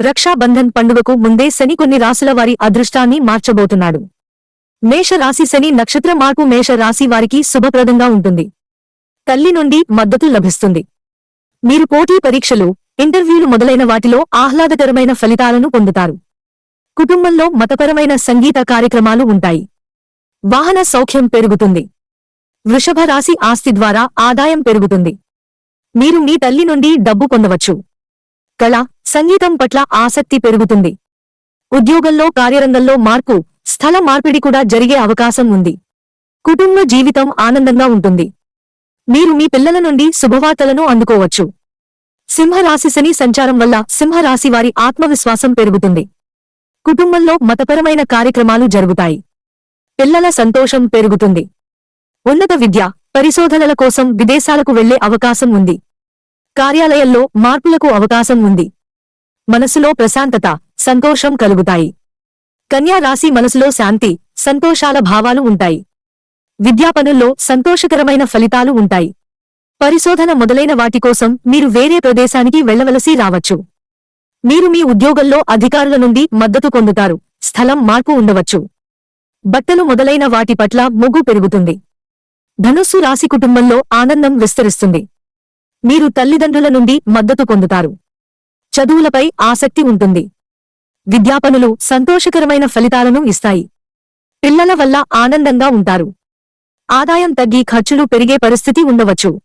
రక్షాబంధన్ పండుగకు ముందే శని కొన్ని రాశుల వారి అదృష్టాన్ని మార్చబోతున్నాడు. మేష రాశి శని నక్షత్ర మార్పు మేష రాశి వారికి శుభప్రదంగా ఉంటుంది. తల్లి నుండి మద్దతు లభిస్తుంది. మీరు పోటీ పరీక్షలు ఇంటర్వ్యూలు మొదలైన వాటిలో ఆహ్లాదకరమైన ఫలితాలను పొందుతారు. కుటుంబంలో మతపరమైన సంగీత కార్యక్రమాలు ఉంటాయి. వాహన సౌఖ్యం పెరుగుతుంది. వృషభ రాశి ఆస్తి ద్వారా ఆదాయం పెరుగుతుంది. మీరు మీ తల్లి నుండి డబ్బు పొందవచ్చు. కళ సంగీతం పట్ల ఆసక్తి పెరుగుతుంది. ఉద్యోగంలో కార్యరంగంలో మార్పు స్థల మార్పిడి కూడా జరిగే అవకాశం ఉంది. కుటుంబ జీవితం ఆనందంగా ఉంటుంది. మీరు మీ పిల్లల నుండి శుభవార్తలను అందుకోవచ్చు. సింహరాశి శని సంచారం వల్ల సింహరాశి వారి ఆత్మవిశ్వాసం పెరుగుతుంది. కుటుంబంలో మతపరమైన కార్యక్రమాలు జరుగుతాయి. పిల్లల సంతోషం పెరుగుతుంది. ఉన్నత విద్య పరిశోధనల కోసం విదేశాలకు వెళ్ళే అవకాశం ఉంది. కార్యాలయంలో మార్పులకు అవకాశం ఉంది. మనసులో ప్రశాంతత సంతోషం కలుగుతాయి. కన్యా రాశి మనసులో శాంతి సంతోషాల భావాలు ఉంటాయి. విద్యాపనుల్లో సంతోషకరమైన ఫలితాలు ఉంటాయి. పరిశోధన మొదలైన వాటి కోసం మీరు వేరే ప్రదేశానికి వెళ్ళవలసి రావచ్చు. మీరు మీ ఉద్యోగంలో అధికారుల నుండి మద్దతు పొందుతారు స్థలం మార్పు ఉండవచ్చు. బట్టలు మొదలైన వాటి పట్ల మొగ్గు పెరుగుతుంది. ధనుస్సు రాశి కుటుంబంలో ఆనందం విస్తరిస్తుంది. మీరు తల్లిదండ్రుల నుండి మద్దతు పొందుతారు. చదువులపై ఆసక్తి ఉంటుంది. విద్యాపనులు సంతోషకరమైన ఫలితాలను ఇస్తాయి. పిల్లల వల్ల ఆనందంగా ఉంటారు. ఆదాయం తగ్గి ఖర్చులు పెరిగే పరిస్థితి ఉండవచ్చు.